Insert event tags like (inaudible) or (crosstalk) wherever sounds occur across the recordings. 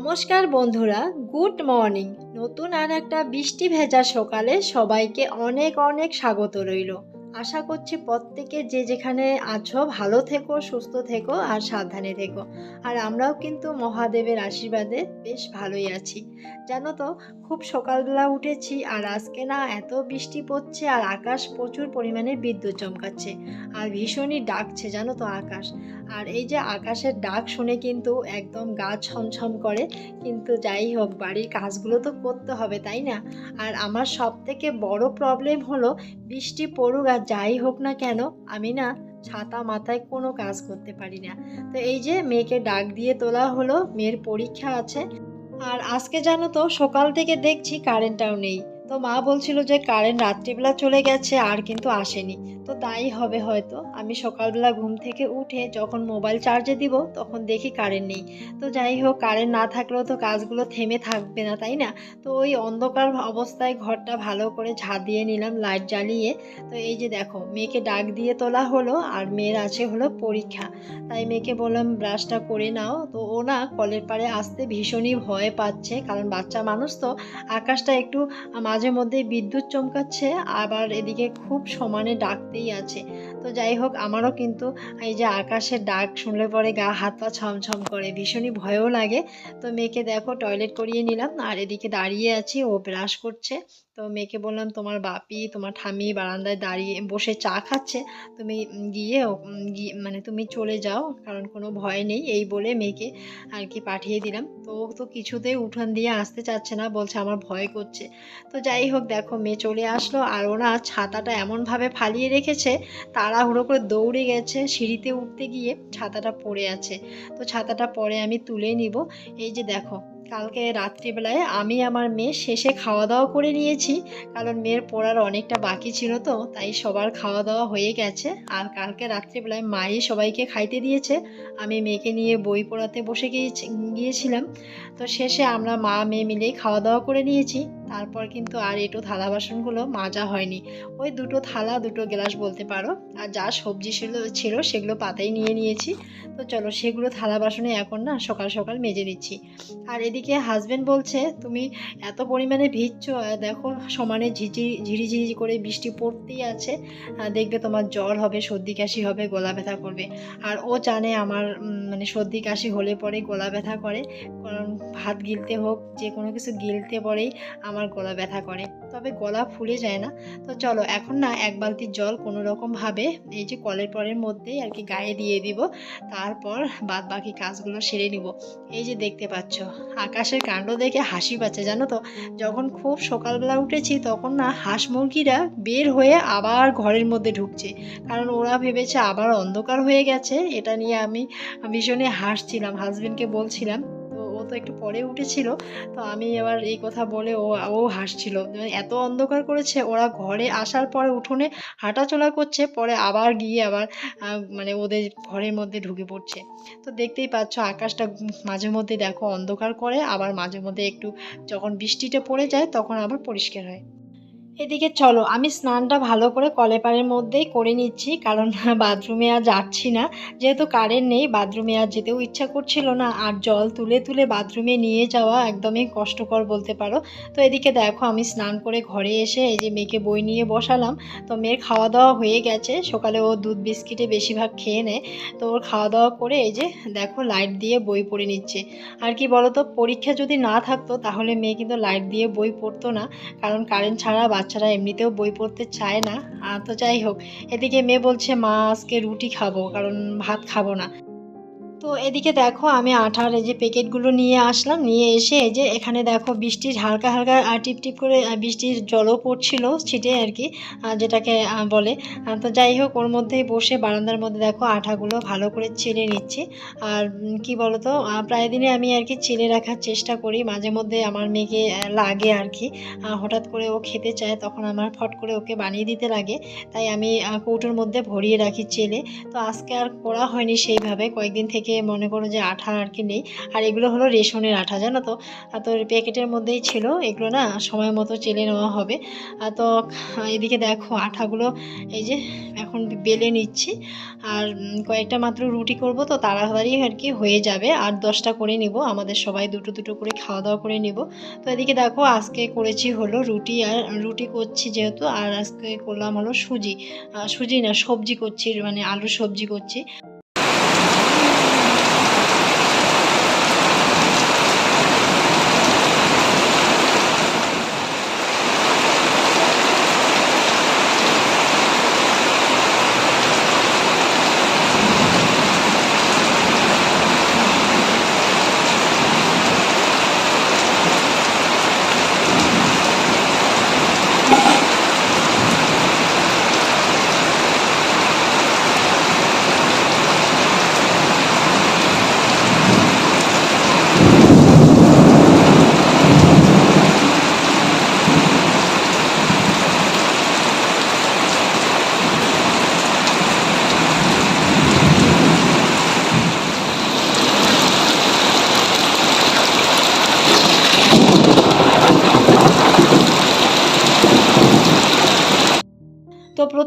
নমস্কার বন্ধুরা, good morning. নতুন আর একটা বৃষ্টি ভেজা সকালে সবাইকে অনেক অনেক স্বাগত রইল। আশা করছি প্রত্যেকে যে যেখানে আছো, ভালো থেকো, সুস্থ থেকো আর সাবধানে থেকো। আর আমরাও কিন্তু মহাদেবের আশীর্বাদে বেশ ভালোই আছি। জানো তো, খুব সকালবেলা উঠেছি আর আজকে না এত বৃষ্টি পড়ছে আর আকাশ প্রচুর পরিমাণে বিদ্যুৎ চমকাচ্ছে। আর ভীষণই ডাকছে, জানো তো আকাশ। আর এই যে আকাশের ডাক শুনে কিন্তু একদম গা ছমছম করে। কিন্তু যাই হোক, বাড়ির কাজগুলো তো করতে হবে, তাই না? আর আমার সব থেকে বড় প্রবলেম হলো, বৃষ্টি পড়ুক যাই হোক না কেন, আমি না ছাতা মাথায় কোনো কাজ করতে পারি না। তো এই যে মেয়েকে ডাক দিয়ে তোলা হলো, মেয়ের পরীক্ষা আছে। আর আজকে জানো তো, সকাল থেকে দেখছি কারেন্টটাও নেই। তো মা বলছিল যে কারেন্ট রাত্রিবেলা চলে গেছে, আর কিন্তু আসেনি। তো তাই হবে হয়তো। আমি সকালবেলা ঘুম থেকে উঠে যখন মোবাইল চার্জে দিব, তখন দেখি কারেন্ট নেই। তো যাই হোক কারেন্ট না থাকলেও তো কাজগুলো থেমে থাকবে না, তাই না? তো ওই অন্ধকার অবস্থায় ঘরটা ভালো করে ঝাঁ দিয়ে নিলাম লাইট জ্বালিয়ে। তো এই যে দেখো, মেয়েকে ডাক দিয়ে তোলা হলো, আর মেয়ের আছে হলো পরীক্ষা। তাই মেয়েকে বললাম ব্রাশটা করে নাও। তো ও না কলের পাড়ে আসতে ভীষণই ভয় পাচ্ছে, কারণ বাচ্চা মানুষ তো, আকাশটা একটু মাঝে মধ্যে বিদ্যুৎ চমকাচ্ছে আবার এদিকে খুব সমানে ডাকতেই আছে। তো যাই হোক, আমারও কিন্তু এই যে আকাশের ডাক শুনলে পরে গা, হাত পা ছমছম করে, ভীষণই ভয়ও লাগে। তো মেয়েকে দেখো টয়লেট করিয়ে নিলাম। আর এদিকে দাঁড়িয়ে আছি, ও ব্রাশ করছে। তো মেয়েকে বললাম, তোমার বাপি, তোমার ঠামি বারান্দায় দাঁড়িয়ে বসে চা খাচ্ছে। তুমি গিয়ে মানে তুমি চলে যাও, কারণ কোনো ভয় নেই। এই বলে মেয়েকে আর কি পাঠিয়ে দিলাম। তো ও তো কিছুতেই উঠান দিয়ে আসতে চাচ্ছে না, বলছে আমার ভয় করছে। তো যাই হোক, দেখো, মেয়ে চলে আসলো। আর ওরা ছাতাটা এমনভাবে ফালিয়ে রেখেছে তাড়াহুড়ো করে দৌড়ে গেছে, সিঁড়িতে উঠতে গিয়ে ছাতাটা পড়ে আছে। তো ছাতাটা পরে আমি তুলে নিব। এই যে দেখো, কালকে রাত্রিবেলায় আমি আমার মেয়ে শেষে খাওয়া দাওয়া করে নিয়েছি, কারণ মেয়ের পড়ার অনেকটা বাকি ছিল তো, তাই সবার খাওয়া দাওয়া হয়ে গেছে। আর কালকে রাত্রিবেলায় মাই সবাইকে খাইতে দিয়েছে। আমি মেয়েকে নিয়ে বই পড়াতে বসে গিয়েছি, গিয়েছিলাম। তো শেষে আমরা মা, মেয়ে মিলেই খাওয়া দাওয়া করে নিয়েছি। তারপর কিন্তু আর এটো থালা বাসনগুলো মাজা হয়নি। ওই দুটো থালা, দুটো গ্লাস বলতে পারো। আর যা সবজি ছিল ছিল সেগুলো পাতায় নিয়ে নিয়েছি। তো চলো সেগুলো থালা বাসনে এখন না সকাল সকাল মেজে দিচ্ছি আর এদিকে হাজবেন্ড বলছে, তুমি এত পরিমাণে ভিজছো দেখো সমানে ঝিঝি, ঝিরিঝিরি করে বৃষ্টি পড়তেই আছে। দেখবে তোমার জ্বর হবে, সর্দি কাশি হবে, গলা ব্যথা করবে। আর ও জানে আমার মানে সর্দি কাশি হলে পরে গলা ব্যথা করে। কারণ ভাত গিলতে হোক যে কোনো কিছু গিলতে পরেই আমার গলা ব্যথা করে। তবে গলা ফুলে যায় না। তো চলো, এখন না এক বালতি জল কোনো রকমভাবে এই যে কলের পরের মধ্যেই আর কি গায়ে দিয়ে দিব। তারপর বাদ বাকি কাজগুলো সেরে নিব। এই যে দেখতে পাচ্ছ, আকাশের কাণ্ড দেখে হাসি পাচ্ছে, জানো তো? যখন খুব সকালবেলা উঠেছি তখন না হাঁস মুরগিরা বের হয়ে আবার ঘরের মধ্যে ঢুকছে। কারণ ওরা ভেবেছে আবার অন্ধকার হয়ে গেছে। এটা নিয়ে আমি ভীষণই হাসছিলাম হাজবেন্ডকে বলছিলাম। তো একটু পরে উঠেছিল। তো আমি এবার এই কথা বলে ও ও হাসছিল। মানে এত অন্ধকার করেছে, ওরা ঘরে আসার পরে উঠোনে হাঁটাচলা করছে, পরে আবার গিয়ে আবার মানে ওদের ঘরের মধ্যে ঢুকে পড়ছে। তো দেখতেই পাচ্ছ আকাশটা মাঝে মধ্যে দেখো অন্ধকার করে, আবার মাঝে মধ্যে একটু যখন বৃষ্টিটা পড়ে যায়, তখন আবার পরিষ্কার হয়। এদিকে চলো, আমি স্নানটা ভালো করে কলেপারের মধ্যেই করে নিচ্ছি, কারণ (laughs) বাথরুমে আর যাচ্ছি না। যেহেতু কারেন্ট নেই, বাথরুমে আর যেতেও ইচ্ছা করছিল না, আর জল তুলে তুলে বাথরুমে নিয়ে যাওয়া একদমই কষ্টকর বলতে পারো। তো এদিকে দেখো, আমি স্নান করে ঘরে এসে এই যে মেয়েকে বই নিয়ে বসালাম, তো মেয়ের খাওয়া দাওয়া হয়ে গেছে। সকালে ও দুধ বিস্কিটে বেশিরভাগ খেয়ে নেয়। তো ওর খাওয়া দাওয়া করে এই যে দেখো, লাইট দিয়ে বই পড়ে নিচ্ছে। আর কি বলতো, পরীক্ষা যদি না থাকতো, তাহলে মেয়ে কিন্তু লাইট দিয়ে বই পড়তো না, কারণ কারেন্ট ছাড়া বাচ্চারা এমনিতেও বই পড়তে চায় না। আর তো যাই হোক, এদিকে মেয়ে বলছে, মা, আজকে রুটি খাব, কারণ ভাত খাব না। তো এদিকে দেখো আমি আঠার এই যে প্যাকেটগুলো নিয়ে আসলাম, নিয়ে এসে এই যে এখানে দেখো বৃষ্টির হালকা হালকা টিপ টিপ করে বৃষ্টির জলও পড়ছিল ছিটে আর কি যেটাকে বলে। তো যাই হোক, ওর মধ্যেই বসে বারান্দার মধ্যে দেখো আঠাগুলো ভালো করে ছেড়ে নিচ্ছি। আর কি বলতো প্রায় দিনে আমি আর কি ছেলে রাখার চেষ্টা করি। মাঝে মধ্যে আমার মেয়েকে লাগে আর কি। হঠাৎ করে ও খেতে চায়, তখন আমার ফট করে ওকে বানিয়ে দিতে লাগে। তাই আমি কৌটোর মধ্যে ভরিয়ে রাখি চেলে তো আজকে আর করা হয়নি সেইভাবে। কয়েকদিন থেকে মনে করো যে আঠা আর কি নেই। আর এগুলো হলো রেশনের আঠা, জানো তো? তো প্যাকেটের মধ্যেই ছিল এগুলো না, সময় মতো চেলে নেওয়া হবে। তো, এদিকে দেখো আঠাগুলো এই যে এখন বেলে নিচ্ছি। আর কয়েকটা মাত্র রুটি করব তো তাড়াতাড়ি আর কি হয়ে যাবে। আর দশটা করে নিব, আমাদের সবাই দুটো দুটো করে খাওয়া দাওয়া করে নিব। তো এদিকে দেখো আজকে করেছি হলো রুটি আর রুটি করছি যেহেতু, আর আজকে করলাম হলো সুজি। সুজি না, সবজি করছি মানে আলু সবজি করছি।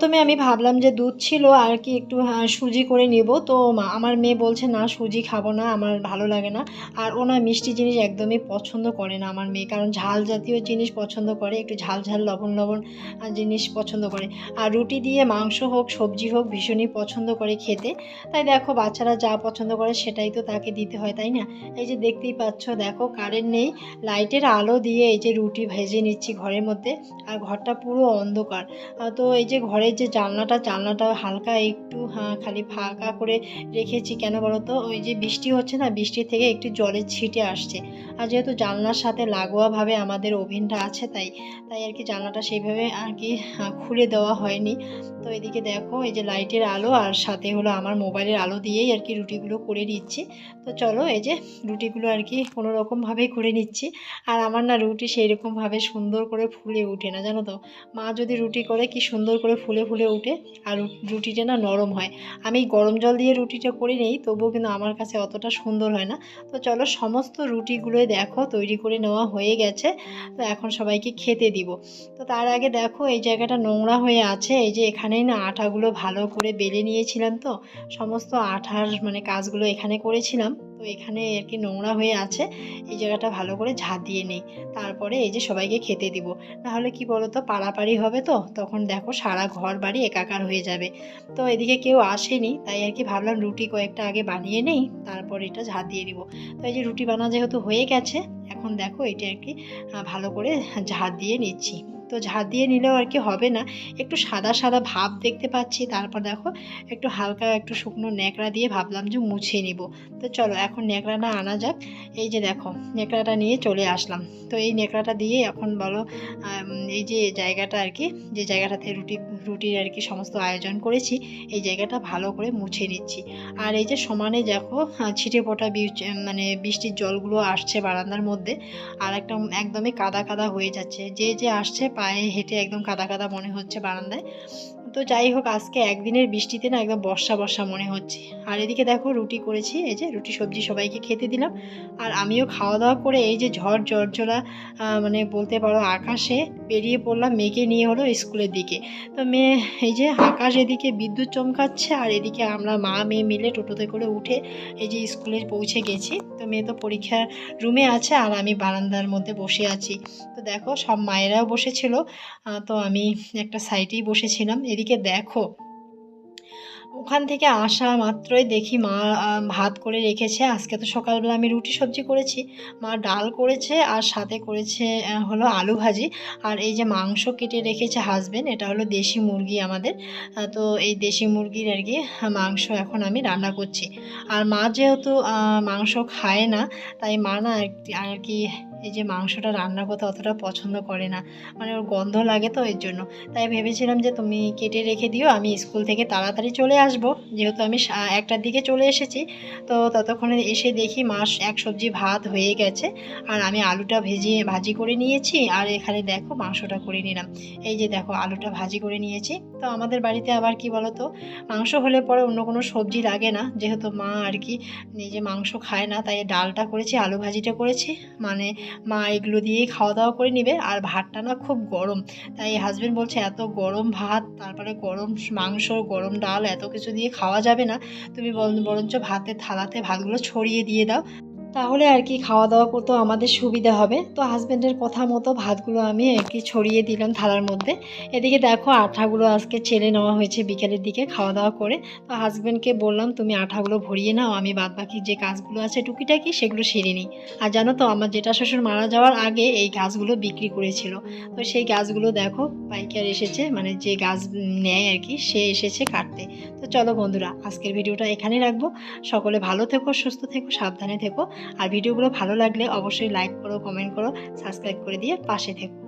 প্রথমে আমি ভাবলাম যে দুধ ছিল আর কি একটু হ্যাঁ, সুজি করে নিব। তো আমার মেয়ে বলছে না সুজি খাব না আমার ভালো লাগে না। আর ও না মিষ্টি জিনিস একদমই পছন্দ করে না আমার মেয়ে কারণ ঝাল জাতীয় জিনিস পছন্দ করে একটু ঝাল ঝাল লবণ লবণ জিনিস পছন্দ করে। আর রুটি দিয়ে মাংস হোক সবজি হোক ভীষণই পছন্দ করে খেতে। তাই দেখো বাচ্চারা যা পছন্দ করে সেটাই তো তাকে দিতে হয় তাই না? এই যে দেখতেই পাচ্ছ দেখো কারেন্ট নেই। লাইটের আলো দিয়ে এই যে রুটি ভেজে নিচ্ছি ঘরের মধ্যে। আর ঘরটা পুরো অন্ধকার। তো এই যে ঘরের যে জানলাটা জানলাটা হালকা একটু হ্যাঁ, খালি ফাঁকা করে রেখেছি। কেন বলো তো ওই যে বৃষ্টি হচ্ছে না বৃষ্টি থেকে একটু জলের ছিটে আসছে। আর যেহেতু জানলার সাথে লাগোয়াভাবে আমাদের ওভেনটা আছে তাই তাই আর কি জানলাটা সেইভাবে আর কি খুলে দেওয়া হয়নি। তো এদিকে দেখো এই যে লাইটের আলো আর সাথে হলো আমার মোবাইলের আলো দিয়েই আর কি রুটিগুলো করে নিচ্ছি। তো চলো এই যে রুটিগুলো আর কি কোনো রকমভাবেই করে নিচ্ছি। আর আমার না রুটি সেই রকমভাবে সুন্দর করে ফুলে ওঠে না জানো তো? মা যদি রুটি করে কি সুন্দর করে ফুলে ফুলে ফুলে উঠে আর রুটিটা না নরম হয়। আমি গরম জল দিয়ে রুটিটা করে নেই, তবুও কিন্তু আমার কাছে অতটা সুন্দর হয় না। তো চলো সমস্ত রুটিগুলোই দেখো, তৈরি করে নেওয়া হয়ে গেছে। তো এখন সবাইকে খেতে দিব। তো তার আগে দেখো, এই জায়গাটা নোংরা হয়ে আছে। এই যে এখানেই না আটাগুলো ভালো করে বেলে নিয়েছিলাম তো। সমস্ত আঠার মানে কাজগুলো এখানে করেছিলাম। তো এখানে আর কি নোংরা হয়ে আছে। এই জায়গাটা ভালো করে ঝাঁট দিয়ে নেই। তারপরে এই যে সবাইকে খেতে দিব। নাহলে কি বলো তো পাড়াপাড়ি হবে তো, তখন দেখো সারা ঘর বাড়ি একাকার হয়ে যাবে। তো এদিকে কেউ আসেনি, তাই আর কি ভাবলাম রুটি কয়েকটা আগে বানিয়ে নেই, তারপর এটা ঝাঁট দিয়ে দিব। তো এই যে রুটি বানা যেহেতু হয়ে গেছে, এখন দেখো এটা আর কি ভালো করে ঝাঁট দিয়ে নিচ্ছি। তো ঝাঁট দিয়ে নিলেও আর কি হবে না। একটু সাদা সাদা ভাব দেখতে পাচ্ছি। তারপর দেখো, একটু হালকা একটু শুকনো ন্যাকড়া দিয়ে ভাবলাম যে মুছে নিব। তো চলো, এখন ন্যাকড়াটা আনা যাক। এই যে দেখো, ন্যাকড়াটা নিয়ে চলে আসলাম। তো এই ন্যাকড়াটা দিয়ে এখন বলো এই যে জায়গাটা আর কি, যে জায়গাটাতে রুটি, রুটির আর কি সমস্ত আয়োজন করেছি, এই জায়গাটা ভালো করে মুছে নিচ্ছি। আর এই যে সমানে দেখো ছিটে ফোটা বীজ- মানে বৃষ্টির জলগুলো আসছে বারান্দার মধ্যে। আর একটা একদমই কাদা কাদা হয়ে যাচ্ছে। যে যে আসছে পায়ে হেঁটে একদম কাদা কাদা মনে হচ্ছে বারান্দায়। তো যাই হোক আজকে একদিনের বৃষ্টিতে না একদম বর্ষা বর্ষা মনে হচ্ছে। আর এদিকে দেখো রুটি করেছি এই যে রুটি সবজি সবাইকে খেতে দিলাম। আর আমিও খাওয়া দাওয়া করে এই যে ঝড় জর্জলা আহ, মানে বলতে পারো আকাশে বেরিয়ে পড়লাম মেয়েকে নিয়ে হলো স্কুলের দিকে। তো মেয়ে এই যে আকাশ এদিকে বিদ্যুৎ চমকাচ্ছে আর এদিকে আমরা মা মেয়ে মিলে টোটোতে করে উঠে এই যে স্কুলে পৌঁছে গেছি। তো মেয়ে তো পরীক্ষার রুমে আছে আর আমি বারান্দার মধ্যে বসে আছি। তো দেখো সব মায়েরাও বসেছিল আহ, তো আমি একটা সাইডেই বসেছিলাম। এদিকে দেখো ওখান থেকে আসা মাত্রই দেখি মা ভাত করে রেখেছে। আজকে তো সকালবেলা আমি রুটি সবজি করেছি। মা ডাল করেছে আর সাথে করেছে হলো আলু ভাজি। আর এই যে মাংস কেটে রেখেছে হাজবেন্ড এটা হলো দেশি মুরগি আমাদের। তো এই দেশি মুরগির আর কি মাংস এখন আমি রান্না করছি। আর মা যেহেতু মাংস খায় না তাই মা না আর কি এই যে মাংসটা রান্না করতে অতটা পছন্দ করে না। মানে ওর গন্ধ লাগে তো এর জন্য। তাই ভেবেছিলাম যে তুমি কেটে রেখে দিও, আমি স্কুল থেকে তাড়াতাড়ি চলে আসব। যেহেতু আমি একটার দিকে চলে এসেছি, তো ততক্ষণে এসে দেখি মাস, এক সবজি ভাত হয়ে গেছে। আর আমি আলুটা ভেজিয়ে ভাজি করে নিয়েছি। আর এখানে দেখো মাংসটা করে নিলাম। এই যে দেখো আলুটা ভাজি করে নিয়েছি। তো আমাদের বাড়িতে আবার কি বলতো, মাংস হলে পরে অন্য কোনো সবজি লাগে না। যেহেতু মা আর কি নিজে মাংস খায় না, তাই ডালটা করেছি, আলু ভাজিটা করেছি। মানে মা এগুলো দিয়েই খাওয়া দাওয়া করে নেবে, আর ভাতটা না খুব গরম। তাই হাজবেন্ড বলছে, এত গরম ভাত, তারপরে গরম মাংস, গরম ডাল, এত কিছু দিয়ে খাওয়া যাবে না। তুমি বরঞ্চ ভাতের থালাতে ভাতগুলো ছড়িয়ে দিয়ে দাও। তাহলে আর কি খাওয়া দাওয়া করতেও আমাদের সুবিধা হবে। তো হাজব্যান্ডের কথা মতো ভাতগুলো আমি আর কি ছড়িয়ে দিলাম থালার মধ্যে। এদিকে দেখো আঠাগুলো আজকে ছেলে নেওয়া হয়েছে বিকেলের দিকে খাওয়া দাওয়া করে। তো হাজব্যান্ডকে বললাম, তুমি আঠাগুলো ভরিয়ে নাও, আমি বাদ বাকি যে কাজগুলো আছে টুকিটাকি সেগুলো সেরে নিই। আর জানো তো, আমার জেঠা শ্বশুর মারা যাওয়ার আগে এই গাছগুলো বিক্রি করেছিল। তো সেই গাছগুলো দেখো, পাইকার এসেছে মানে যে গাছ নেয় আর কি, সে এসেছে কাটতে। তো চলো বন্ধুরা, আজকের ভিডিওটা এখানেই রাখব। সকলে ভালো থেকো, সুস্থ থেকো, সাবধানে থেকো। আর ভিডিওগুলো ভালো লাগলে অবশ্যই লাইক করো কমেন্ট করো সাবস্ক্রাইব করে দিয়ে পাশে থেকো।